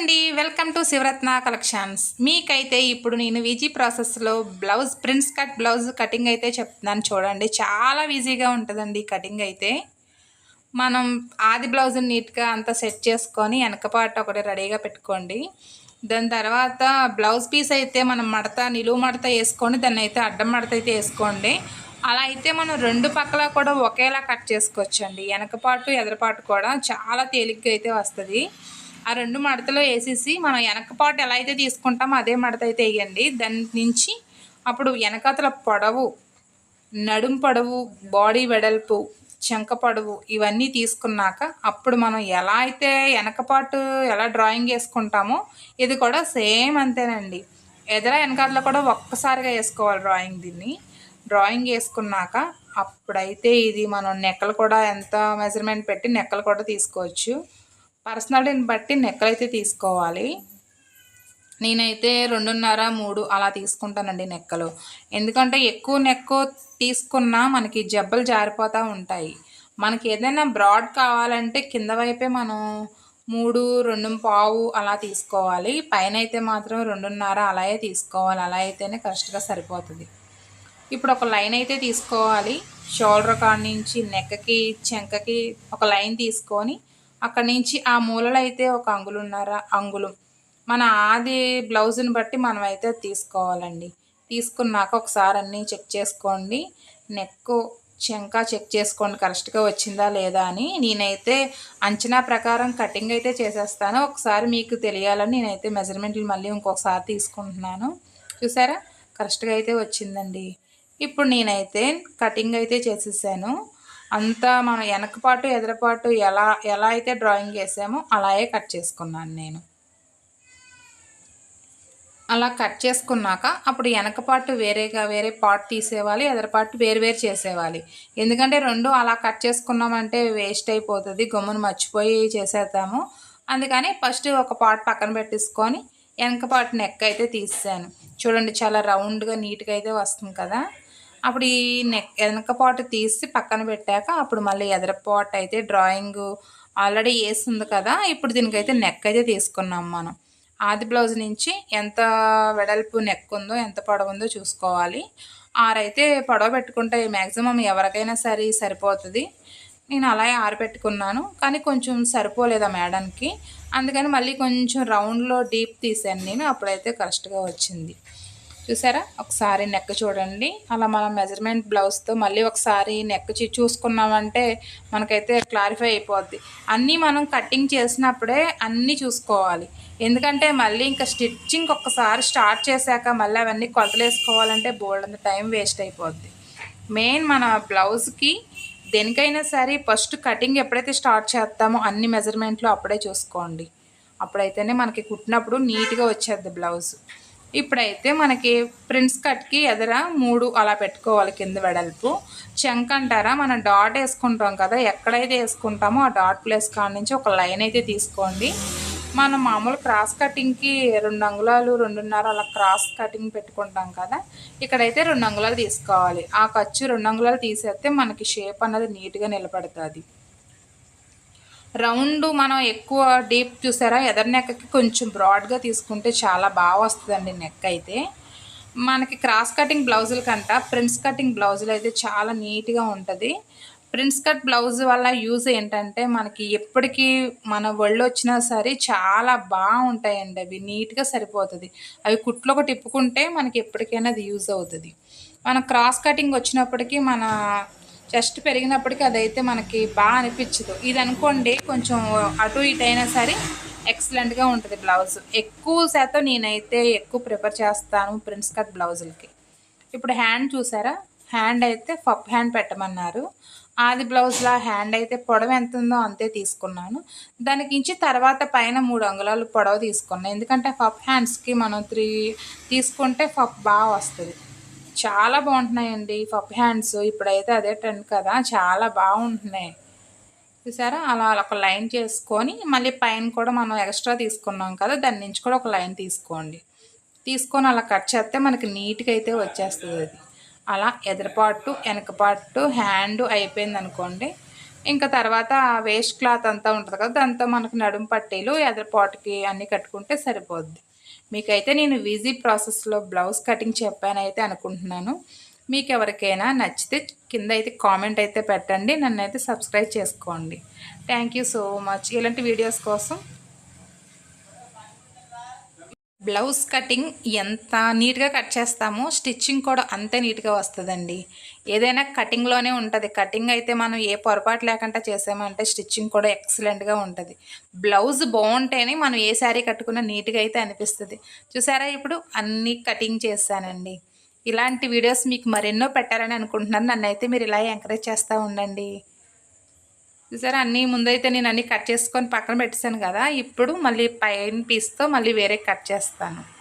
అండి. Welcome to Shivaratna collections. మీకైతే ఇప్పుడు నేను ఈజీ ప్రాసెస్లో blouse prince cut blouse cutting అయితే చెప్తున్నాను చూడండి. చాలా ఈజీగా ఉంటుందండి కటింగ్ అయితే. మనం ఆది బ్లౌజ్ నీట్గా అంతా సెట్ చేసుకొని వెనకపాటు ఒకటి రెడీగా పెట్టుకోండి. దాని తర్వాత బ్లౌజ్ పీస్ అయితే మనం మడత నిలువు మడత వేసుకొని దాన్ని అయితే అడ్డం మడత అయితే వేసుకోండి. అలా అయితే మనం రెండు పక్కల కూడా ఒకేలా కట్ చేసుకోవచ్చండి. వెనకపాటు ఎదరపాటు కూడా చాలా తేలిగ్గా అయితే వస్తుంది. ఆ రెండు మడతలో వేసేసి మనం వెనకపాటు ఎలా అయితే తీసుకుంటామో అదే మడత అయితే వేయండి. దాని నుంచి అప్పుడు వెనకతల పొడవు నడుం పొడవు బాడీ వెడల్పు చెంక పొడవు ఇవన్నీ తీసుకున్నాక అప్పుడు మనం ఎలా అయితే వెనకపాటు ఎలా డ్రాయింగ్ వేసుకుంటామో ఇది కూడా సేమ్ అంతేనండి. ఎదర వెనకాతలో కూడా ఒక్కసారిగా వేసుకోవాలి డ్రాయింగ్ దీన్ని. డ్రాయింగ్ వేసుకున్నాక అప్పుడైతే ఇది మనం నెక్కలు కూడా ఎంత మెజర్మెంట్ పెట్టి నెక్కలు కూడా తీసుకోవచ్చు. పర్సనాలిటీని బట్టి నెక్కలు అయితే తీసుకోవాలి. నేనైతే రెండున్నర మూడు అలా తీసుకుంటానండి నెక్కలు. ఎందుకంటే ఎక్కువ నెక్కు తీసుకున్నా మనకి జబ్బలు జారిపోతూ ఉంటాయి. మనకి ఏదైనా బ్రాడ్ కావాలంటే కింద వైపే మనం మూడు రెండు పావు అలా తీసుకోవాలి. పైన అయితే మాత్రం రెండున్నర అలాగే తీసుకోవాలి. అలా అయితేనే కరెక్ట్గా సరిపోతుంది. ఇప్పుడు ఒక లైన్ అయితే తీసుకోవాలి. షోల్డర్ కాడ నుంచి నెక్కకి చెంకకి ఒక లైన్ తీసుకొని అక్కడి నుంచి ఆ మూలలో అయితే ఒక అంగులున్నర అంగుళం. మన ఆది బ్లౌజ్ని బట్టి మనం అయితే తీసుకోవాలండి. తీసుకున్నాక ఒకసారి అన్నీ చెక్ చేసుకోండి. నెక్ చెంక చెక్ చేసుకోండి. కరెక్ట్గా వచ్చిందా లేదా అని. నేనైతే అంచనా ప్రకారం కటింగ్ అయితే చేసేస్తాను. ఒకసారి మీకు తెలియాలని నేనైతే మెజర్మెంట్లు మళ్ళీ ఇంకొకసారి తీసుకుంటున్నాను. చూసారా? కరెక్ట్గా అయితే వచ్చిందండి. ఇప్పుడు నేనైతే కటింగ్ అయితే చేసేసాను. అంతా మనం వెనకపాటు ఎదరపాటు ఎలా ఎలా అయితే డ్రాయింగ్ చేసామో అలాగే కట్ చేసుకున్నాను నేను. అలా కట్ చేసుకున్నాక అప్పుడు వెనకపాటు వేరేగా వేరే పార్ట్ తీసేవాలి ఎదరపాటు వేరు వేరు చేసేవాలి. ఎందుకంటే రెండు అలా కట్ చేసుకున్నామంటే వేస్ట్ అయిపోతుంది గమ్మును మర్చిపోయి చేసేద్దాము. అందుకని ఫస్ట్ ఒక పార్ట్ పక్కన పెట్టేసుకొని వెనకపాటు నెక్ అయితే తీసాను చూడండి చాలా రౌండ్గా నీట్గా అయితే వస్తుంది కదా. అప్పుడు ఈ నెక్ వెనక పాటు తీసి పక్కన పెట్టాక అప్పుడు మళ్ళీ ఎదర అయితే డ్రాయింగ్ ఆల్రెడీ వేసింది కదా ఇప్పుడు దీనికైతే నెక్ అయితే తీసుకున్నాం మనం. ఆది బ్లౌజ్ నుంచి ఎంత వెడల్పు నెక్ ఉందో ఎంత పొడవు ఉందో చూసుకోవాలి. ఆరైతే పొడవ పెట్టుకుంటే మ్యాక్సిమం ఎవరికైనా సరే సరిపోతుంది. నేను అలాగే ఆరబెట్టుకున్నాను కానీ కొంచెం సరిపోలేదు ఆ మేడంకి. అందుకని మళ్ళీ కొంచెం రౌండ్లో డీప్ తీసాను నేను అప్పుడైతే కరెక్ట్గా వచ్చింది. చూసారా? ఒకసారి నెక్ చూడండి. అలా మనం మెజర్మెంట్ బ్లౌజ్తో మళ్ళీ ఒకసారి నెక్ చూసుకున్నామంటే మనకైతే క్లారిఫై అయిపోద్ది. అన్నీ మనం కటింగ్ చేసినప్పుడే అన్నీ చూసుకోవాలి. ఎందుకంటే మళ్ళీ ఇంకా స్టిచ్చింగ్ ఒక్కసారి స్టార్ట్ చేశాక మళ్ళీ అవన్నీ కొలతలు వేసుకోవాలంటే బోల్డ్ అంత టైం వేస్ట్ అయిపోద్ది. మెయిన్ మన బ్లౌజ్కి దేనికైనా సరే ఫస్ట్ కటింగ్ ఎప్పుడైతే స్టార్ట్ చేస్తామో అన్ని మెజర్మెంట్లు అప్పుడే చూసుకోండి. అప్పుడైతేనే మనకి కుట్టినప్పుడు నీట్గా వచ్చేది బ్లౌజ్ ఇప్పుడైతే మనకి ప్రిన్స్ కట్కి ఎదర మూడు అలా పెట్టుకోవాలి కింద వెడల్పు. చెంక్ అంటారా? మనం డాట్ వేసుకుంటాం కదా ఎక్కడైతే వేసుకుంటామో ఆ డాట్ ప్లేస్ కాడ నుంచి ఒక లైన్ అయితే తీసుకోండి. మనం మామూలు క్రాస్ కటింగ్కి రెండు అంగుళాలు రెండున్నర అలా క్రాస్ కటింగ్ పెట్టుకుంటాం కదా ఇక్కడైతే రెండు అంగుళాలు తీసుకోవాలి. ఆ ఖర్చు రెండు అంగుళాలు తీసేస్తే మనకి షేప్ అన్నది నీట్గా నిలబడుతుంది. రౌండ్ మనం ఎక్కువ డీప్ చూసారా? ఎదర్ నెక్కకి కొంచెం బ్రాడ్గా తీసుకుంటే చాలా బాగా వస్తుందండి నెక్ అయితే. మనకి క్రాస్ కటింగ్ బ్లౌజుల కంట ప్రిన్స్ కటింగ్ బ్లౌజులు అయితే చాలా నీట్గా ఉంటుంది. ప్రిన్స్ కట్ బ్లౌజ్ వల్ల యూజ్ ఏంటంటే మనకి ఎప్పటికీ మన ఒళ్ళు వచ్చినా సరే చాలా బాగుంటాయండి. అవి నీట్గా సరిపోతుంది. అవి కుట్లు ఒకటి తిప్పుకుంటే మనకి ఎప్పటికైనా అది యూజ్ అవుతుంది. మన క్రాస్ కటింగ్ వచ్చినప్పటికీ మన చెస్ట్ పెరిగినప్పటికీ అదైతే మనకి బాగా అనిపించదు. ఇది అనుకోండి కొంచెం అటు ఇటు అయినా సరే ఎక్సలెంట్గా ఉంటుంది బ్లౌజ్ ఎక్కువ శాతం నేనైతే ఎక్కువ ప్రిఫర్ చేస్తాను ప్రిన్స్ కట్ బ్లౌజులకి ఇప్పుడు హ్యాండ్ చూసారా? హ్యాండ్ అయితే పప్ హ్యాండ్ పెట్టమన్నారు. ఆది బ్లౌజ్లో హ్యాండ్ అయితే పొడవ ఎంత ఉందో అంతే తీసుకున్నాను. దానికి ఇంచి తర్వాత పైన మూడు అంగుళాలు పొడవ తీసుకున్నాను ఎందుకంటే పప్ హ్యాండ్స్కి మనం త్రీ తీసుకుంటే పప్ బాగా వస్తుంది. చాలా బాగుంటున్నాయండి. పప్ హ్యాండ్స్ ఇప్పుడైతే అదే ట్రెండ్ కదా. చాలా బాగుంటున్నాయి. చూసారా? అలా ఒక లైన్ చేసుకొని మళ్ళీ పైన కూడా మనం ఎక్స్ట్రా తీసుకున్నాం కదా దాని నుంచి కూడా ఒక లైన్ తీసుకోండి. తీసుకొని అలా కట్ చేస్తే మనకి నీట్గా అయితే వచ్చేస్తుంది అది. అలా ఎదరపాటు వెనకపాటు హ్యాండ్ అయిపోయింది అనుకోండి. ఇంకా తర్వాత వేస్ట్ క్లాత్ అంతా ఉంటుంది కదా దాంతో మనకు నడుము పట్టీలు ఎదరపాటుకి అన్నీ కట్టుకుంటే సరిపోద్ది. మీకైతే నేను ఈజీ ప్రాసెస్లో బ్లౌజ్ కటింగ్ చెప్పానైతే అనుకుంటున్నాను. మీకు ఎవరికైనా నచ్చితే కింద అయితే కామెంట్ అయితే పెట్టండి. నన్ను అయితే సబ్స్క్రైబ్ చేసుకోండి. Thank you so much. ఇలాంటి వీడియోస్ కోసం బ్లౌజ్ కటింగ్ ఎంత నీట్గా కట్ చేస్తామో స్టిచ్చింగ్ కూడా అంతే నీట్గా వస్తుందండి. ఏదైనా కటింగ్లోనే ఉంటుంది. కటింగ్ అయితే మనం ఏ పొరపాటు లేకుండా చేసామంటే స్టిచ్చింగ్ కూడా ఎక్సలెంట్గా ఉంటుంది. బ్లౌజ్ బాగుంటేనే మనం ఏ శారీ కట్టుకున్నా నీట్గా అయితే అనిపిస్తుంది. చూసారా? ఇప్పుడు అన్నీ కటింగ్ చేశానండి. ఇలాంటి వీడియోస్ మీకు మరెన్నో పెట్టాలని అనుకుంటున్నాను. నన్ను అయితే మీరు ఇలా ఎంకరేజ్ చేస్తూ ఉండండి. చూసారా? అన్నీ ముందైతే నేను అన్నీ కట్ చేసుకొని పక్కన పెట్టేశాను కదా. ఇప్పుడు మళ్ళీ పైన పీస్తో మళ్ళీ వేరే కట్ చేస్తాను.